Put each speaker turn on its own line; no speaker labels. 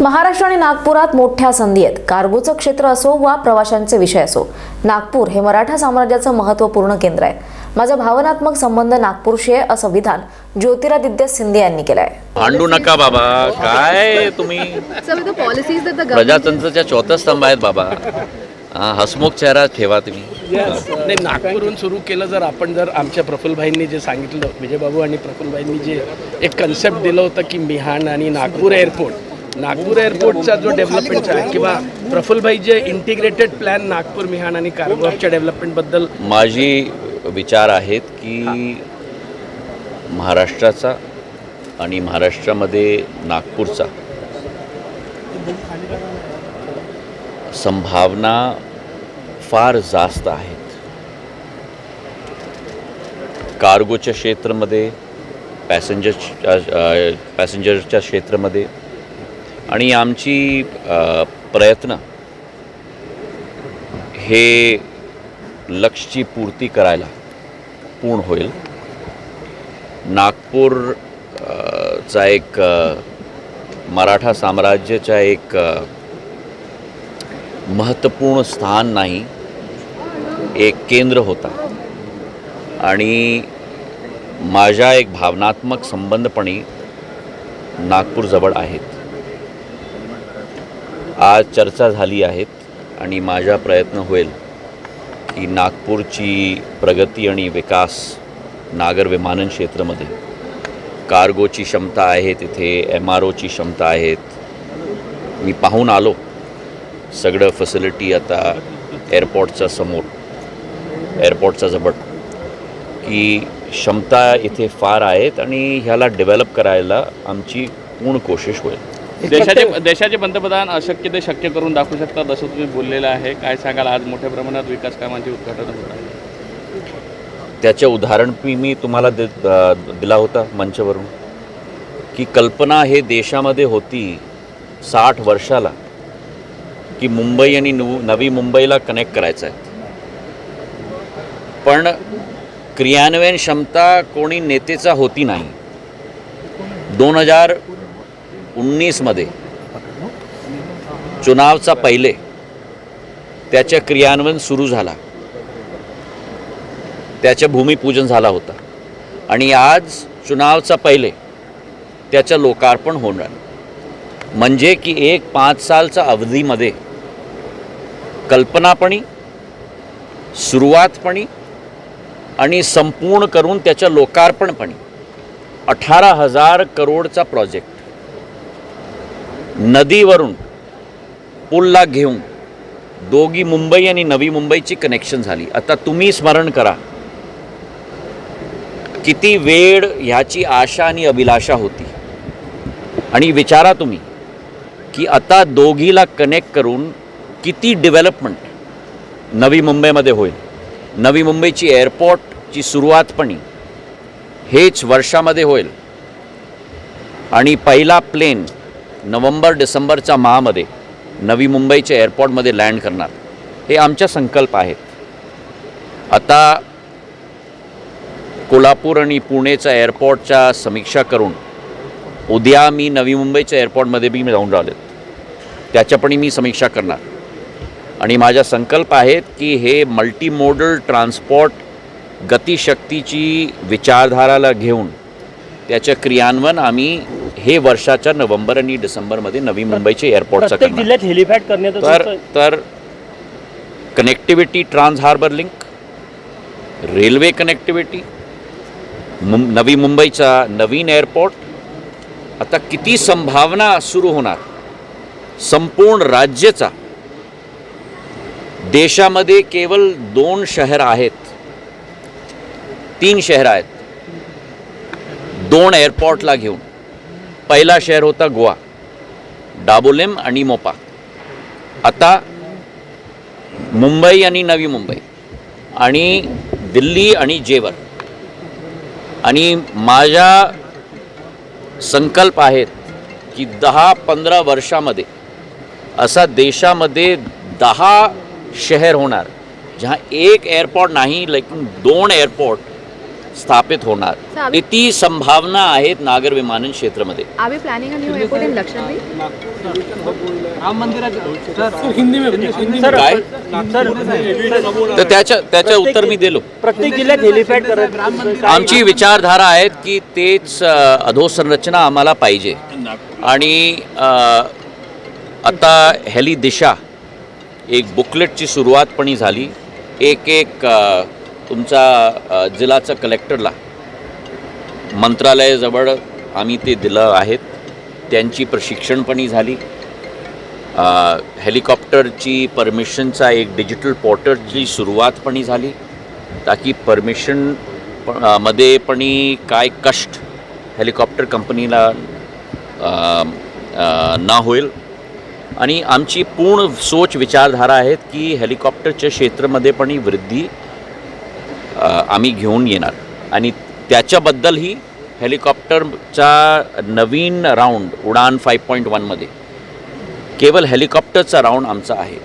महाराष्ट्र आणि नागपुरात मोठ्या संधी आहेत. कार्गोचं क्षेत्र असो वा प्रवाशांचे विषय असो नागपूर हे मराठा साम्राज्याचं महत्त्वपूर्ण केंद्र आहे. माझा भावनात्मक संबंध नागपूरशी आहे असं विधान ज्योतिरादित्य सिंधिया यांनी केलं आहे
भांडू नका बाबा. काय तुम्ही? प्रजातंत्रच्या चौथा स्तंभ आहेत बाबा. हा, हसमुख चेहरा ठेवा तुम्ही.
नाही नागपूरहून सुरू केलं जर आपण जर आमच्या प्रफुल्लभाईंनी जे सांगितलं विजयबाबू आणि प्रफुल्लभाईंनी जे एक कन्सेप्ट दिलं होतं की मिहान आणि नागपूर एअरपोर्ट नागपूर एअरपोर्टचा जो डेव्हलपमेंटचा आहे किंवा प्रफुल्लभाई जे इंटिग्रेटेड प्लॅन नागपूर मिहान आणि कार्गो हबच्या डेव्हलपमेंटबद्दल
माझी विचार आहेत की महाराष्ट्राचा आणि महाराष्ट्रामध्ये नागपूरचा संभावना फार जास्त आहेत. कार्गोच्या क्षेत्रामध्ये पॅसेंजरच्या पॅसेंजरच्या क्षेत्रामध्ये आणि आमची प्रयत्न हे लक्षची पूर्ती करायला पूर्ण होईल. नागपूर चा एक मराठा साम्राज्याचा एक महत्त्वपूर्ण स्थान नाही एक केंद्र होता. आणि माझ्या एक भावनात्मक संबंधपणी नागपूरजवळ आहेत. आज चर्चा झाली आहेत आणि माझा प्रयत्न होईल की नागपूरची प्रगती आणि विकास नागर विमानन क्षेत्रामध्ये कार्गोची क्षमता आहे तिथे एम आर ओची क्षमता आहेत मी पाहून आलो. सगळं फॅसिलिटी आता एअरपोर्टच्या समोर एअरपोर्टचा जवळ. की क्षमता इथे फार आहेत आणि ह्याला डेव्हलप करायला आमची पूर्ण कोशिश होईल.
देशाचे देशाचे पंतप्रधान अशक्य ते शक्य करून दाखवू शकतात असं तुम्ही बोललेलं आहे. काय सांगाल? आज मोठ्या प्रमाणात विकास कामांचे उद्घाटन होत आहे.
त्याचे उदाहरण मी मी तुम्हाला दि दिला होता मंचवरून की कल्पना हे देशामध्ये होती साठ वर्षाला की मुंबई आणि नव नवी मुंबईला कनेक्ट करायचं आहे. पण क्रियान्वयन क्षमता कोणी नेतेचा होती नाही. दोन हजार उन्नीसमध्ये चुनावचा पहिले त्याच्या क्रियान्वयन सुरू झाला. त्याचं भूमिपूजन झाला होता. आणि आज चुनावचा पहिले त्याचं लोकार्पण होणार म्हणजे की एक पाच सालचा अवधीमध्ये कल्पनापणी सुरुवातपणी आणि संपूर्ण करून त्याच्या लोकार्पणपणी अठरा हजार करोडचा प्रोजेक्ट नदीवरून पुलला घेऊन दोघी मुंबई आणि नवी मुंबईची कनेक्शन झाली. आता तुम्ही स्मरण करा. किती वेळ ह्याची आशा आणि अभिलाषा होती. आणि विचारा तुम्ही की आता दोघीला कनेक्ट करून किती डेव्हलपमेंट नवी मुंबईमध्ये होईल. नवी मुंबईची एअरपोर्टची सुरुवातपणी हेच वर्षामध्ये होईल. आणि पहिला प्लेन नोव्हेंबर डिसेंबरच्या माहामध्ये नवी मुंबईच्या एअरपोर्टमध्ये लँड करणार. हे आमच्या संकल्प आहेत. आता कोल्हापूर आणि पुणेच्या एअरपोर्टच्या समीक्षा करून उद्या मी नवी मुंबईच्या एअरपोर्टमध्ये बी मी जाऊन राहिले. त्याच्या पण मी समीक्षा करणार. आणि माझा संकल्प आहेत की हे मल्टीमोडल ट्रान्सपोर्ट गतिशक्तीची विचारधाराला घेऊन त्याचं क्रियान्वयन आम्ही हे वर्षाच्या नोव्हेंबर आणि डिसेंबरमध्ये नवी मुंबईच्या एअरपोर्टचं
जिल्ह्यात हेलिपॅड करण्याचं
तर तर connectivity trans harbour link railway connectivity मुं नवी मुंबईचा नवीन एअरपोर्ट आता किती संभावना सुरू होणार? संपूर्ण राज्याचा. देशामध्ये केवळ दोन शहर आहेत. तीन शहर आहेत. दोन एअरपोर्टला घेऊन. पहिला शहर होता गोवा. डाबोलेम आणि मोपा. आता मुंबई आणि नवी मुंबई. आणि दिल्ली आणि जेवर. आणि माझ्या संकल्प आहेत की दहा पंधरा वर्षामध्ये असा देशामध्ये दहा शहर होणार जहाँ एक एअरपोर्ट नाही लेकिन दोन एअरपोर्ट स्थापित होणार. ते ती संभावना आहेत नागर विमानन क्षेत्रामध्ये. तर त्याच्या त्याचं उत्तर मी दिलो.
प्रत्येक जिल्ह्यात हेलिपॅड
आमची विचारधारा आहेत की तेच अधोसंरचना आम्हाला पाहिजे. आणि आता हेली दिशा एक बुकलेटची सुरुवात पण झाली. एक एक तुमचा अ, जिल्हाचं कलेक्टरला मंत्रालयाजवळ आम्ही ते दिलं आहेत. त्यांची प्रशिक्षण पण झाली हेलिकॉप्टरची परमिशनचा एक डिजिटल पोर्टलची सुरुवात पण झाली. ताकी परमिशनमध्ये पण काय कष्ट हेलिकॉप्टर कंपनीला ना होईल. आणि आमची पूर्ण सोच विचारधारा आहेत की हेलिकॉप्टरच्या क्षेत्रामध्ये पण वृद्धी आम्ही घेऊन येणार. आणि त्याच्याबद्दलही हेलिकॉप्टरचा नवीन राऊंड उडान फाईव्ह पॉईंट वनमध्ये. केवळ हेलिकॉप्टरचा राऊंड आमचा आहे.